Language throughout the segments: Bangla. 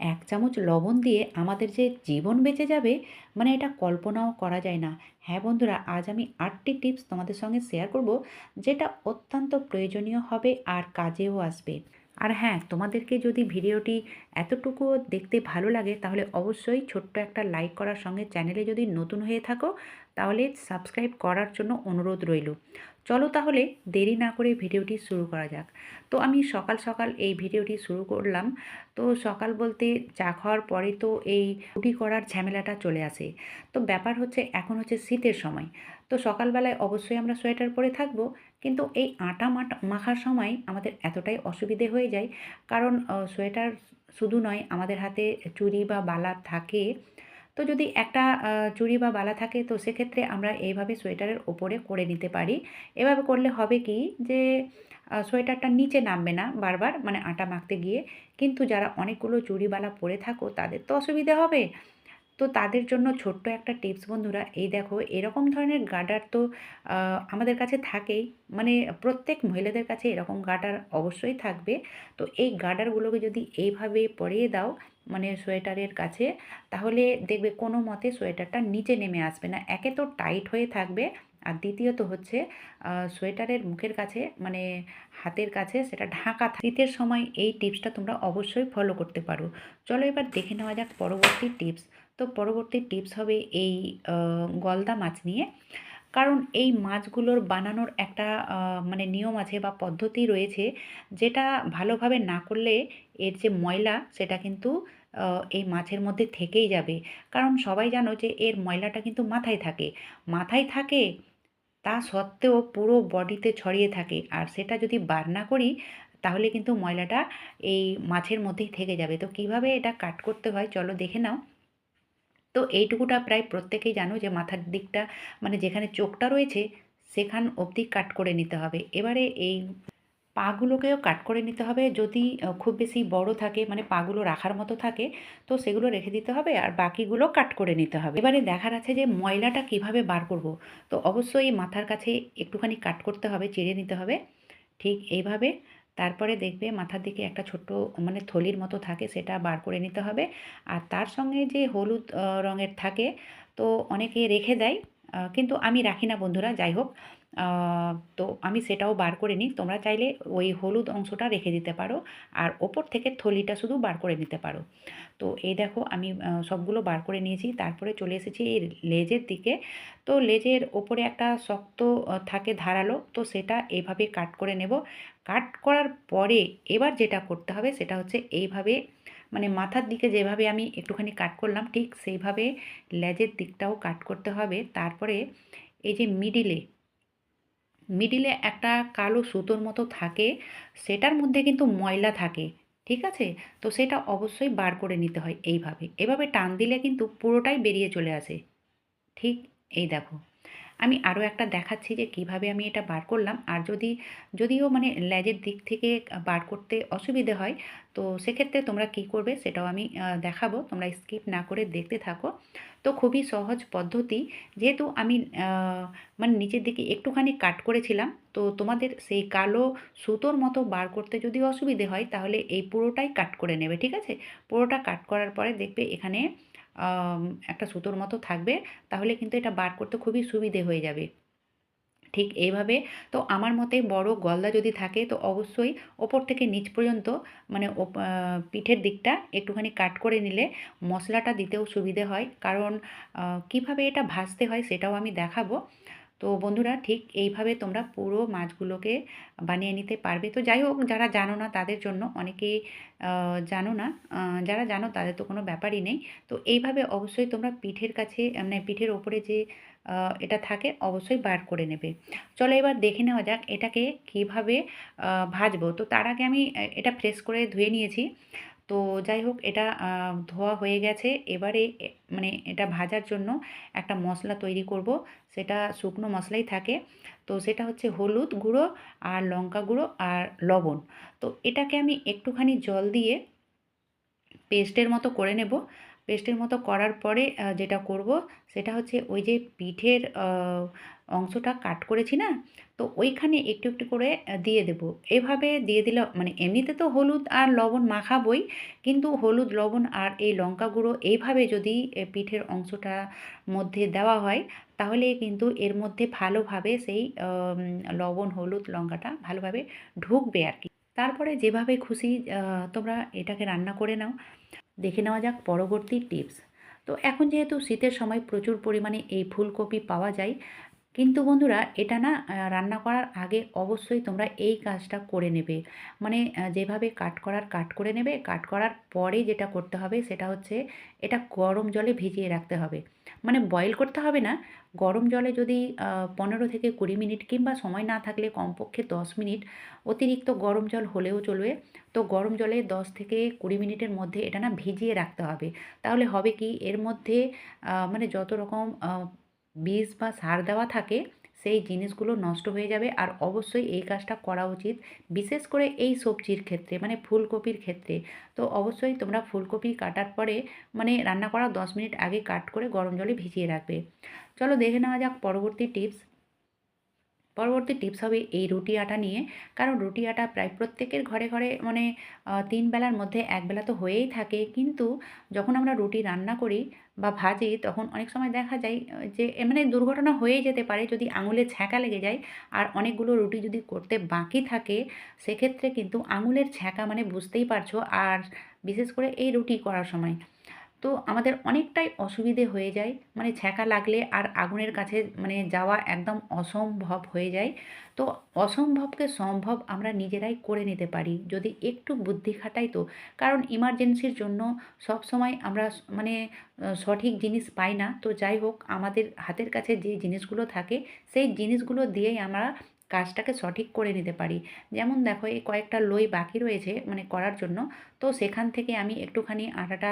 এক চামচ লবণ দিয়ে আমাদের যে জীবন বেঁচে যাবে মানে এটা কল্পনাও করা যায় না। হ্যাঁ বন্ধুরা, আজ আমি আটটি টিপস তোমাদের সঙ্গে শেয়ার করব, যেটা অত্যন্ত প্রয়োজনীয় হবে আর কাজেও আসবে। আর হ্যাঁ তোমাদেরকে যদি ভিডিওটি এতটুকুও দেখতে ভালো লাগে, তাহলে অবশ্যই ছোট্ট একটা লাইক করার সঙ্গে চ্যানেলে যদি নতুন হয়ে থাকো তাহলে সাবস্ক্রাইব করার জন্য অনুরোধ রইল। চলো তাহলে দেরি না করে ভিডিওটি শুরু করা যাক। তো আমি সকাল সকাল এই ভিডিওটি শুরু করলাম। তো সকাল বলতে চা খাওয়ার পরে তো এই রুটি করার ঝামেলাটা চলে আসে। তো ব্যাপার হচ্ছে এখন হচ্ছে শীতের সময়। তো সকালবেলায় অবশ্যই আমরা সোয়েটার পরে থাকব। কিন্তু এই আটা মাখার সময় আমাদের এতটাই অসুবিধে হয়ে যায়। কারণ সোয়েটার শুধু নয়, আমাদের হাতে চুরি বা বালা থাকে। তো যদি একটা চুড়ি বা বালা থাকে তো সেক্ষেত্রে আমরা এইভাবে সোয়েটারের ওপরে করে নিতে পারি। এভাবে করলে হবে কি যে সোয়েটারটা নিচে নামবে না বারবার মানে আটা মাখতে গিয়ে। কিন্তু যারা অনেকগুলো চুড়িবালা পরে থাকো তাদের তো অসুবিধা হবে। তো তাদের জন্য ছোট্ট একটা টিপস বন্ধুরা, এই দেখো এরকম ধরনের গার্ডার তো আমাদের কাছে থাকেই। মানে প্রত্যেক মহিলাদের কাছে এরকম গার্ডার অবশ্যই থাকবে। তো এই গার্ডারগুলোকে যদি এইভাবে পরিয়ে দাও মানে সোয়েটারের কাছে, তাহলে দেখবে কোনো মতে সোয়েটারটা নিচে নেমে আসবে না। একে তো টাইট হয়ে থাকবে, আর দ্বিতীয়ত হচ্ছে সোয়েটারের মুখের কাছে মানে হাতের কাছে সেটা ঢাকা শীতের সময় এই টিপসটা তোমরা অবশ্যই ফলো করতে পারো। চলো এবার দেখে নেওয়া যাক পরবর্তী টিপস। তো পরবর্তী টিপস হবে এই গলদা মাছ নিয়ে। কারণ এই মাছগুলোর বানানোর একটা মানে নিয়ম আছে বা পদ্ধতি রয়েছে যেটা ভালোভাবে না করলে এর যে ময়লা সেটা কিন্তু এই মাছের মধ্যে থেকেই যাবে। কারণ সবাই জানো যে এর ময়লাটা কিন্তু মাথায় থাকে। মাথায় থাকে তা সত্ত্বেও পুরো বডিতে ছড়িয়ে থাকে। আর সেটা যদি বার না করি তাহলে কিন্তু ময়লাটা এই মাছের মধ্যেই থেকে যাবে। তো কীভাবে এটা কাট করতে হয় চলো দেখে নাও। তো এইটুকুটা প্রায় প্রত্যেকেই জানো যে মাথার দিকটা মানে যেখানে চোখটা রয়েছে, সেখান অবধি কাট করে নিতে হবে। এবারে এই পাগুলোকেও কাট করে নিতে হবে। যদি খুব বেশি বড় থাকে মানে পাগুলো রাখার মতো থাকে, তো সেগুলো রেখে দিতে হবে আর বাকিগুলো কাট করে নিতে হবে। এবারে দেখার আছে যে ময়লাটা কীভাবে বার করব। তো অবশ্যই মাথার কাছে একটুখানি কাট করতে হবে, চিড়ে নিতে হবে। ঠিক এইভাবে তারপরে দেখবে মাথার দিকে একটা ছোট্ট মানে থলির মতো থাকে, সেটা বার করে নিতে হবে। আর তার সঙ্গে যে হলুদ রঙের থাকে, তো অনেকে রেখে দেয় কিন্তু আমি রাখি না বন্ধুরা, যাই হোক। তো আমি সেটাও বার করে নিই। তোমরা চাইলে ওই হলুদ অংশটা রেখে দিতে পারো, আর ওপর থেকে থলিটা শুধু বার করে নিতে পারো। তো এই দেখো, আমি সবগুলো বার করে নিয়েছি। তারপরে চলে এসেছি এই লেজের দিকে। তো লেজের ওপরে একটা শক্ত থাকে ধারালো, তো সেটা এইভাবে কাট করে নেব। কাট করার পরে এবার যেটা করতে হবে সেটা হচ্ছে এইভাবে মানে মাথার দিকে যেভাবে আমি একটুখানি কাট করলাম, ঠিক সেইভাবে লেজের দিকটাও কাট করতে হবে। তারপরে এই যে মিডিলে মিডিলে একটা কালো সুতোর মতো থাকে, সেটার মধ্যে কিন্তু ময়লা থাকে, ঠিক আছে? তো সেটা অবশ্যই বার করে নিতে হয় এইভাবে। এভাবে টান দিলে কিন্তু পুরোটাই বেরিয়ে চলে আসে। ঠিক এই দেখো। আমি আরও একটা দেখাচ্ছি যে কীভাবে আমি এটা বার করলাম। আর যদি, যদিও মানে লেজের দিক থেকে বার করতে অসুবিধে হয়, তো সেক্ষেত্রে তোমরা কি করবে সেটাও আমি দেখাবো। তোমরা স্কিপ না করে দেখতে থাকো। তো খুবই সহজ পদ্ধতি। যেহেতু আমি মানে নিচের দিকে একটুখানি কাট করেছিলাম, তো তোমাদের সেই কালো সুতোর মতো বার করতে যদি অসুবিধে হয়, তাহলে এই পুরোটাই কাট করে নেবে, ঠিক আছে? পুরোটা কাট করার পরে দেখবে এখানে একটা সুতোর মতো থাকবে, তাহলে কিন্তু এটা বার করতে খুবই সুবিধে হয়ে যাবে। ঠিক এইভাবে, তো আমার মতে বড় গলদা যদি থাকে, তো অবশ্যই ওপর থেকে নিচ পর্যন্ত মানে পিঠের দিকটা একটুখানি কাট করে নিলে মশলাটা দিতেও সুবিধে হয়। কারণ কীভাবে এটা ভাজতে হয় সেটাও আমি দেখাবো। তো বন্ধুরা ঠিক এইভাবে তোমরা পুরো মাছগুলোকে বানিয়ে নিতে পারবে। তো যাই হোক যারা জানো না তাদের জন্য অনেকেই আহ, জানো না যারা জানো তাদের তো কোনো ব্যাপারই নেই। তো এইভাবে অবশ্যই তোমরা পিঠের কাছে মানে পিঠের ওপরে যে এটা থাকে অবশ্যই বার করে নেবে। চলো এবার দেখে নেওয়া যাক এটাকে কীভাবে ভাজবো। তো তার আগে আমি এটা ফ্রেশ করে ধুয়ে নিয়েছি। তো যাই হোক, এটা ধোয়া হয়ে গেছে। এবারে মানে এটা ভাজার জন্য একটা মশলা তৈরি করব। সেটা শুকনো মশলাই থাকে। তো সেটা হচ্ছে হলুদ গুঁড়ো আর লঙ্কা গুঁড়ো আর লবণ। তো এটাকে আমি একটুখানি জল দিয়ে পেস্টের মতো করে নেব। পেস্টের মতো করার পরে যেটা করব সেটা হচ্ছে ওই যে পিঠের অংশটা কাট করেছি না, তো ওইখানে একটু একটু করে দিয়ে দেব। এভাবে দিয়ে দিলে মানে এমনিতে তো হলুদ আর লবণ মাখাবই, কিন্তু হলুদ, লবণ আর এই লঙ্কা গুঁড়ো এইভাবে যদি পিঠের অংশটা মধ্যে দেওয়া হয়, তাহলে কিন্তু এর মধ্যে ভালোভাবে সেই লবণ, হলুদ, লঙ্কাটা ভালোভাবে ঢুকবে আর কি। তারপরে যেভাবে খুশি তোমরা এটাকে রান্না করে নাও। দেখে নেওয়া যাক পরবর্তী টিপস তো এখন যেহেতু শীতের সময় প্রচুর পরিমাণে এই ফুলকপি পাওয়া যায় কিন্তু বন্ধুরা এটা না রান্না করার আগে অবশ্যই তোমরা এই কাজটা করে নেবে। মানে যেভাবে কাট করার কাট করে নেবে, কাট করার পরে যেটা করতে হবে সেটা হচ্ছে এটা গরম জলে ভিজিয়ে রাখতে হবে। মানে বয়েল করতে হবে না, গরম জলে যদি পনেরো থেকে কুড়ি মিনিট কিংবা সময় না থাকলে কমপক্ষে দশ মিনিট অতিরিক্ত গরম জল হলেও চলবে। তো গরম জলে দশ থেকে কুড়ি মিনিটের মধ্যে এটা না ভিজিয়ে রাখতে হবে। তাহলে হবে কি, এর মধ্যে মানে যত রকম বিষ বা সার দেওয়া থাকে, সেই জিনিসগুলো নষ্ট হয়ে যাবে। আর অবশ্যই এই কাজটা করা উচিত, বিশেষ করে এই সবজির ক্ষেত্রে মানে ফুলকপির ক্ষেত্রে। তো অবশ্যই তোমরা ফুলকপি কাটার পরে মানে রান্না করা দশ মিনিট আগে কাট করে গরম জলে ভিজিয়ে রাখবে। চলো দেখে নেওয়া যাক পরবর্তী টিপস। পরবর্তী টিপস হবে এই রুটি আটা নিয়ে। কারণ রুটি আটা প্রায় প্রত্যেকের ঘরে ঘরে মানে তিন বেলার মধ্যে এক বেলা তো হয়েই থাকে। কিন্তু যখন আমরা রুটি রান্না করি বা ভাজি, তখন অনেক সময় দেখা যায় যে মানে দুর্ঘটনা হয়েই যেতে পারে যদি আঙুলে ছ্যাঁকা লেগে যায়। আর অনেকগুলো রুটি যদি করতে বাকি থাকে, সেক্ষেত্রে কিন্তু আঙুলের ছ্যাঁকা মানে বুঝতেই পারছ। আর বিশেষ করে এই রুটি করার সময়। তো আমাদের অনেকটাই অসুবিধে হয়ে যায়। মানে ছ্যাঁকা লাগলে আর আগুনের কাছে মানে যাওয়া একদম অসম্ভব হয়ে যায়। তো অসম্ভবকে সম্ভব আমরা নিজেরাই করে নিতে পারি। যদি একটু বুদ্ধি খাটাই তো। কারণ ইমার্জেন্সির জন্য সব সময় আমরা মানে সঠিক জিনিস পাই না। তো যাই হোক, আমাদের হাতের কাছে যে জিনিসগুলো থাকে, সেই জিনিসগুলো দিয়েই আমরা কাজটাকে সঠিক করে নিতে পারি। যেমন দেখো, এই কয়েকটা লই বাকি রয়েছে মানে করার জন্য। তো সেখান থেকে আমি একটুখানি আটাটা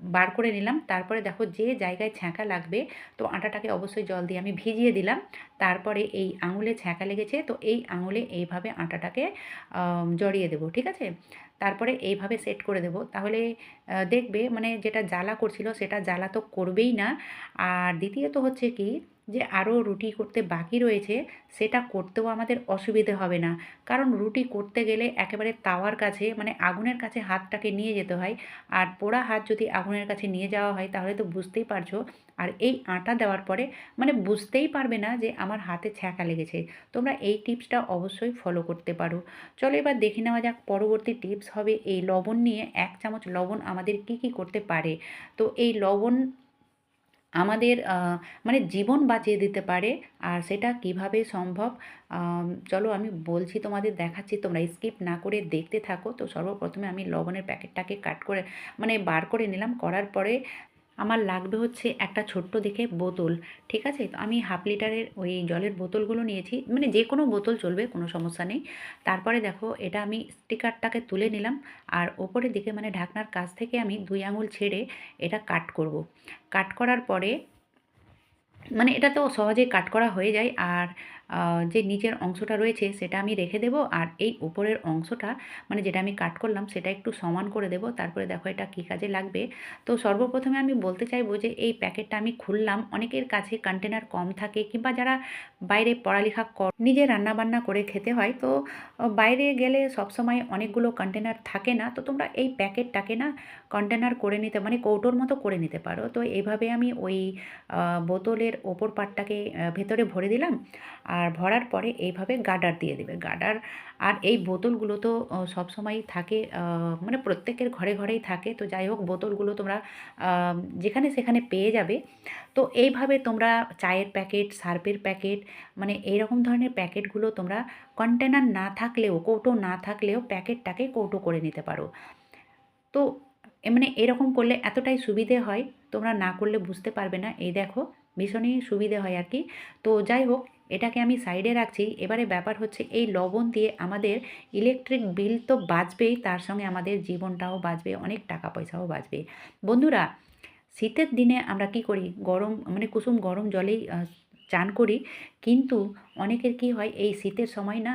বার করে নিলাম। তারপরে দেখো, যে জায়গায় ছ্যাঁকা লাগবে, তো আটাটাকে অবশ্যই জল দিয়ে আমি ভিজিয়ে দিলাম। তারপরে এই আঙুলে ছ্যাঁকা লেগেছে, তো এই আঙুলে এইভাবে আটাটাকে জড়িয়ে দেবো, ঠিক আছে? তারপরে এইভাবে সেট করে দেব। তাহলে দেখবে মানে যেটা জ্বালা করছিল, সেটা জ্বালা তো করবেই না। আর দ্বিতীয়ত হচ্ছে কি যে আরও রুটি করতে বাকি রয়েছে, সেটা করতেও আমাদের অসুবিধে হবে না। কারণ রুটি করতে গেলে একেবারে তাওয়ার কাছে মানে আগুনের কাছে হাতটাকে নিয়ে যেতে হয়। আর পোড়া হাত যদি আগুনের কাছে নিয়ে যাওয়া হয়, তাহলে তো বুঝতেই পারছ। আর এই আটা দেওয়ার পরে মানে বুঝতেই পারবে না যে আমার হাতে ছ্যাঁকা লেগেছে। তোমরা এই টিপসটা অবশ্যই ফলো করতে পারো। চলো এবার দেখে নেওয়া যাক পরবর্তী টিপস হবে এই লবণ নিয়ে এক চামচ লবণ আমাদের কি কি করতে পারে। তো এই লবণ আমাদের মানে জীবন বাঁচিয়ে দিতে পারে। আর সেটা কীভাবে সম্ভব? চলো আমি বলছি, তোমাদের দেখাচ্ছি, তোমরা স্কিপ না করে দেখতে থাকো। তো সর্বপ্রথমে আমি লবণের প্যাকেটটাকে কাট করে মানে বার করে নিলাম। করার পরে আমার লাগবে হচ্ছে একটা ছোট্ট দেখে বোতল, ঠিক আছে? তো আমি হাফ লিটারের ওই জলের বোতলগুলো নিয়েছি। মানে যে কোনো বোতল চলবে, কোনো সমস্যা নেই। তারপরে দেখো, এটা আমি স্টিকারটাকে তুলে নিলাম। আর ওপরের দিকে মানে ঢাকনার কাছ থেকে আমি দুই আঙুল ছেড়ে এটা কাট করব। কাট করার পরে মানে এটা তো সহজেই কাট করা হয়ে যায়। আর যে নিচের অংশটা রয়েছে সেটা আমি রেখে দেব আর এই উপরের অংশটা মানে যেটা আমি কাট করলাম সেটা একটু সমান করে দেব। তারপরে দেখো এটা কী কাজে লাগবে? তো সর্বপ্রথমে আমি বলতে চাইব যে এই প্যাকেটটা আমি খুললাম। অনেকের কাছে কন্টেনার কম থাকে কিংবা যারা বাইরে পড়ালেখা কর নিজে রান্নাবান্না করে খেতে হয়, তো বাইরে গেলে সবসময় অনেকগুলো কন্টেনার থাকে না। তো তোমরা এই প্যাকেটটাকে না কন্টেনার করে নিতে মানে কৌটোর মতো করে নিতে পারো। তো এইভাবে আমি ওই বোতলের ওপর পাটটাকে ভেতরে ভরে দিলাম। আর ভরার পরে এইভাবে গার্ডার দিয়ে দেবে। গার্ডার আর এই বোতলগুলো তো সবসময়ই থাকে মানে প্রত্যেকের ঘরে ঘরেই থাকে। তো যাই হোক, বোতলগুলো তোমরা যেখানে সেখানে পেয়ে যাবে। তো এইভাবে তোমরা চায়ের প্যাকেট সার্পের প্যাকেট মানে এইরকম ধরনের প্যাকেটগুলো তোমরা কন্টেনার না থাকলেও, কৌটো না থাকলেও প্যাকেটটাকে কৌটো করে নিতে পারো। তো মানে এরকম করলে এতটাই সুবিধে হয়, তোমরা না করলে বুঝতে পারবে না। এই দেখো, ভীষণই সুবিধে হয় আর কি। তো যাই হোক এটাকে আমি সাইডে রাখছি। এবারে ব্যাপার হচ্ছে এই লবণ দিয়ে আমাদের ইলেকট্রিক বিল তো বাঁচবেই, তার সঙ্গে আমাদের জীবনটাও বাঁচবে, অনেক টাকা পয়সাও বাঁচবে। বন্ধুরা, শীতের দিনে আমরা কি করি? গরম মানে কুসুম গরম জলেই চান করি। কিন্তু অনেকের কি হয়, এই শীতের সময় না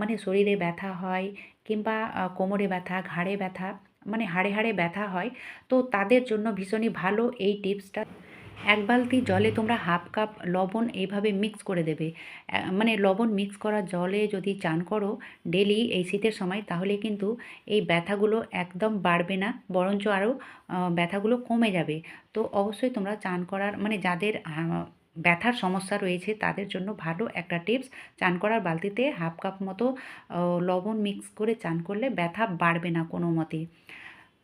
মানে শরীরে ব্যথা হয় কিংবা কোমরে ব্যথা, ঘাড়ে ব্যথা মানে হাড়ে হাড়ে ব্যথা হয়। তো তাদের জন্য ভীষণই ভালো এই টিপসটা। এক বালতি জলে তোমরা হাফ কাপ লবণ এইভাবে মিক্স করে দেবে। মানে লবণ মিক্স করা জলে যদি চান করো ডেলি এই শীতের সময়, তাহলে কিন্তু এই ব্যথাগুলো একদম বাড়বে না, বরঞ্চ আরও ব্যথাগুলো কমে যাবে। তো অবশ্যই তোমরা চান করার মানে যাদের ব্যথার সমস্যা রয়েছে, তাদের জন্য ভালো একটা টিপস চান করার বালতিতে হাফ কাপ মতো লবণ মিক্স করে চান করলে ব্যথা বাড়বে না কোনো মতে।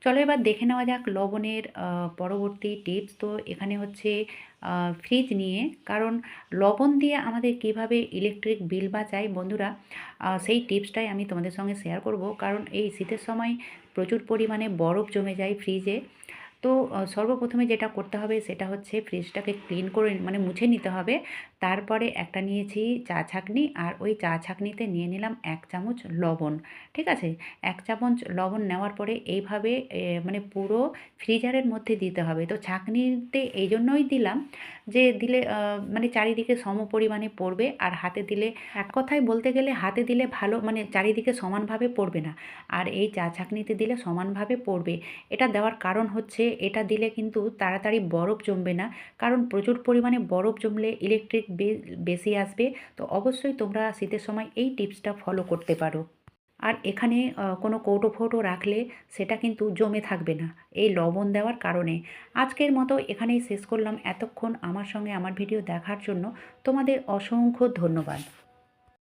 চলো এবার দেখে নেওয়া যাক লবণের পরবর্তী টিপস তো এখানে হচ্ছে ফ্রিজ নিয়ে, কারণ লবণ দিয়ে আমাদের কীভাবে ইলেকট্রিক বিল বাঁচায় বন্ধুরা সেই টিপসটাই আমি তোমাদের সঙ্গে শেয়ার করব। কারণ এই শীতের সময় প্রচুর পরিমাণে বরফ জমে যায় ফ্রিজে তো সর্বপ্রথমে যেটা করতে হবে সেটা হচ্ছে ফ্রিজটাকে ক্লিন করে মানে মুছে নিতে হবে। তারপরে একটা নিয়েছি চা ছাঁকনি আর ওই চা ছাঁকনিতে নিয়ে নিলাম এক চামচ লবণ, ঠিক আছে? এক চামচ লবণ নেওয়ার পরে এইভাবে মানে পুরো ফ্রিজারের মধ্যে দিতে হবে। তো ছাঁকনিতে এই জন্যই দিলাম যে দিলে মানে চারিদিকে সম পরিমাণে পড়বে আর হাতে দিলে, এক কথায় বলতে গেলে হাতে দিলে ভালো মানে চারিদিকে সমানভাবে পড়বে না। আর এই চা ছাঁকনিতে দিলে সমানভাবে পড়বে। এটা দেওয়ার কারণ হচ্ছে এটা দিলে কিন্তু তাড়াতাড়ি বরফ জমবে না। কারণ প্রচুর পরিমাণে বরফ জমলে ইলেকট্রিক বেশি আসবে, তো অবশ্যই তোমরা শীতের সময় এই টিপসটা ফলো করতে পারো। আর এখানে কোনো কৌটো ফৌটো রাখলে সেটা কিন্তু জমে থাকবে না, এই লবণ দেওয়ার কারণে। আজকের মতো এখানেই শেষ করলাম। এতক্ষণ আমার সঙ্গে আমার ভিডিও দেখার জন্য তোমাদের অসংখ্য ধন্যবাদ।